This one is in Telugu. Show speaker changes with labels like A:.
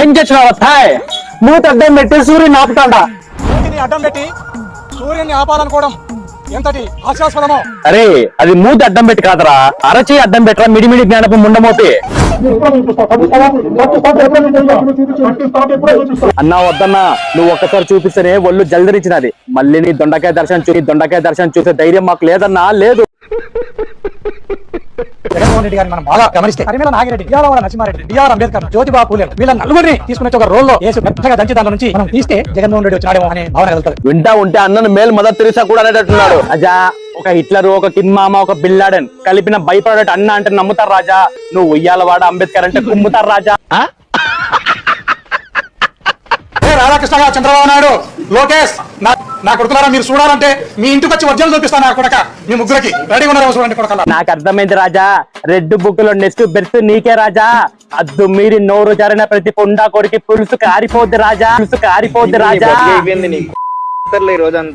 A: ఏం చేసినావు థాయ్ మూత అడ్డం పెట్టి సూర్యుని ఆపుతాడా?
B: నీటిని అడ్డం పెట్టి సూర్యుని ఆపాలనుకోవడం ఎంతటి హాస్యాస్పదమో.
A: అరే అది మూత అడ్డం పెట్టి కాదరా. అరచి అడ్డం పెట్టరా మిడిమిడి జ్ఞానపు ముండమోతే. అన్నా వద్దన్నా నువ్వు ఒక్కసారి చూపిస్తేనే ఒళ్ళు జల్దరించినది మళ్ళీ నీ దొండకాయ దర్శనం చూ నీ దొండకాయ దర్శనం చూసే ధైర్యం మాకు లేదన్నా లేదు.
B: జగన్మోహన్ రెడ్డి గారిని మనం బాగా గమనిస్తే పరిమేల నాగిరెడ్డి డిఆర్ నరసింహారెడ్డి డిఆర్ అంబేద్కర్ జ్యోతిబా పూలే వీళ్ళ నలుగురిని తీసుకుని ఒక రోల్లో వేసి మెత్తగా దంచి దాని నుంచి మనం తీస్తే జగన్మోహన్ రెడ్డి వచ్చినాడేమో అనే భావన కలుగుతుంది.
A: వింటా ఉంటే అన్నను మేల్ మదర్ తెరిసా కూడా అనేటట్టున్నాడు. రాజా ఒక హిట్లర్ ఒక కిన్ మామ ఒక బిల్లాడెన్ కలిపిన భయపడేట అన్న అంటే నమ్ముతారు రాజా. నువ్వు ఉయ్యాలవాడ అంబేద్కర్ అంటే కుమ్ముతారు రాజా.
B: రాధాకృష్ణ గారు చంద్రబాబు నాయుడు లోకేష్ నా నా కొడుకులారా మీరు చూడాలంటే మీ ఇంటికి వచ్చి వర్జలు చూపిస్తాను నా కొడక. మీ ముగ్గురికి. రెడీ ఉన్నారు చూడండి కొడకల్లా?
A: నాకు అర్థమైంది రాజా. రెడ్ బుక్లో నెక్స్ట్ బెర్త్ నీకే రాజా. అద్దు మీరి నోరు జరిన ప్రతి పుండా కొడికి పులుసు కారిపోద్ది రాజా. పులుసు కారిపోద్ది రాజా.
C: ఈ రోజంతా